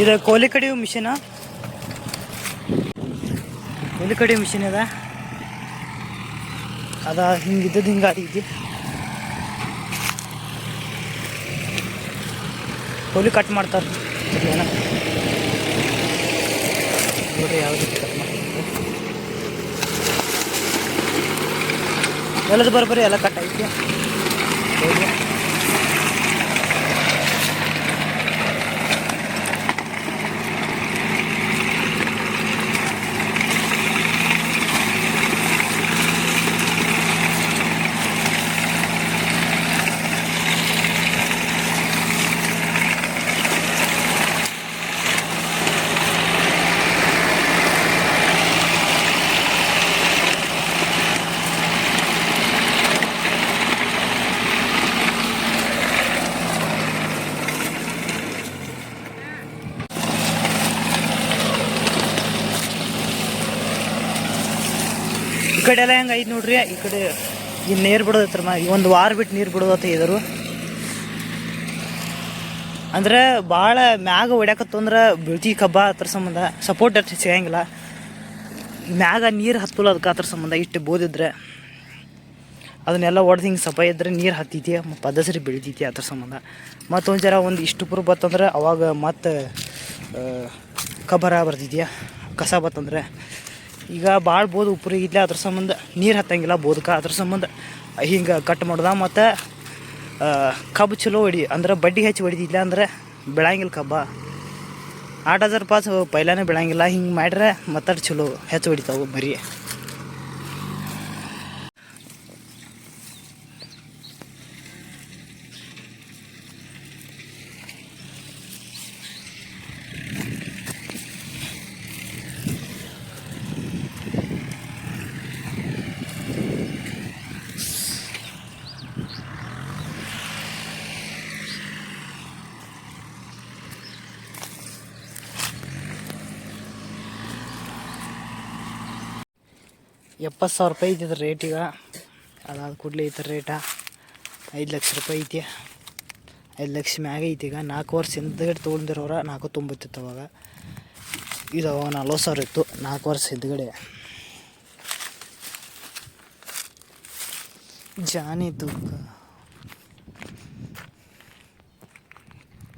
ಇದು ಕೋಲಿ ಕಡಿಯೋ ಮಿಷಿನ? ಕೋಲಿ ಕಡಿಯೋ ಮಿಷಿನ್ ಅದ. ಅದ ಹಿಂಗಿದ್ದದ್ದು ಹಿಂಗೆ ಕೋಲಿ ಕಟ್ ಮಾಡ್ತಾರೆ. ನೋಡ್ರಿ ಯಾವ ರೀತಿ ಕಟ್ ಮಾಡ್ತಾರೆ. ಎಲ್ಲದು ಎಲ್ಲ ಕಟ್ ಕಡೆ ಎಲ್ಲ ಹೆಂಗೆ ಐತೆ ನೋಡ್ರಿ, ಈ ಕಡೆ ಈ ನೀರು ಬಿಡೋದತ್ರ ಮಾ ಒಂದು ವಾರ ಬಿಟ್ಟು ನೀರು ಬಿಡೋದತ್ತ ಇದ್ರು ಅಂದ್ರೆ ಭಾಳ ಮ್ಯಾಗ ಹೊಡ್ಯಾಕತ್ತಂದ್ರೆ ಬೀಳ್ತಿ ಕಬ್ಬ ಅದ್ರ ಸಂಬಂಧ ಸಪೋರ್ಟ್ ಅಷ್ಟು ಸಿಗಂಗಿಲ್ಲ. ಮ್ಯಾಗ ನೀರು ಹತ್ತಲ್ಲ ಅದಕ್ಕೆ ಅದ್ರ ಸಂಬಂಧ ಇಷ್ಟು ಬೋದಿದ್ರೆ ಅದನ್ನೆಲ್ಲ ಹೊಡೆದು ಹಿಂಗೆ ಸಪ ಇದ್ರೆ ನೀರು ಹತ್ತೈತಿ ಪದಸರಿ ಬೆಳಿತೈತಿ ಅದ್ರ ಸಂಬಂಧ. ಮತ್ತು ಒಂದು ಜರ ಒಂದು ಇಷ್ಟು ಪುರು ಬತ್ತಂದ್ರೆ ಅವಾಗ ಮತ್ತೆ ಕಬ್ಬರ ಬರ್ತೈತಿ ಕಸ ಬತ್ತಂದ್ರೆ ಈಗ ಭಾಳ ಬೋದು ಉಪ್ಪು ಇದ್ಲ ಅದ್ರ ಸಂಬಂಧ, ನೀರು ಹತ್ತಂಗಿಲ್ಲ ಬೋದಕ ಅದ್ರ ಸಂಬಂಧ. ಹಿಂಗೆ ಕಟ್ ಮಾಡ್ದ ಮತ್ತು ಕಬ್ಬು ಚಲೋ ಹೊಡಿ, ಅಂದ್ರೆ ಬಡ್ಡಿ ಹೆಚ್ಚು ಹೊಡಿದಿಲ್ಲ ಅಂದ್ರೆ ಬೆಳಂಗಿಲ್ಲ ಕಬ್ಬ. ಆಟ ಹಜಾರ್ ಪಾಸ್ ಪೈಲಾನೇ ಬೆಳಂಗಿಲ್ಲ, ಹಿಂಗೆ ಮಾಡ್ರೆ ಮತ್ತೆ ಚಲೋ ಹೆಚ್ಚು ಹೊಡಿತಾವೆ ಬರೀ. ಎಪ್ಪತ್ತು ಸಾವಿರ ರೂಪಾಯಿ ಐತಿ ಇದ್ರ ರೇಟ್ ಈಗ. ಅದಾದ ಕೂಡಲೇ ಐತೆ ರೇಟ ಐದು ಲಕ್ಷ ರೂಪಾಯಿ ಐತಿ. ಐದು ಲಕ್ಷ ಮ್ಯಾಗ ಐತಿ ಈಗ. ನಾಲ್ಕು ವರ್ಷ ಹಿಂದ್ಗಡೆ ತೊಗೊಂಡಿರೋರ ನಾಲ್ಕು ತೊಂಬತ್ತಿತ್ತು ಅವಾಗ. ಇದು ನಲ್ವತ್ತು ಸಾವಿರ ಇತ್ತು. ನಾಲ್ಕು ವರ್ಷ ಹಿಂದ್ಗಡೆ. ಜಾನಿ ತೂಕ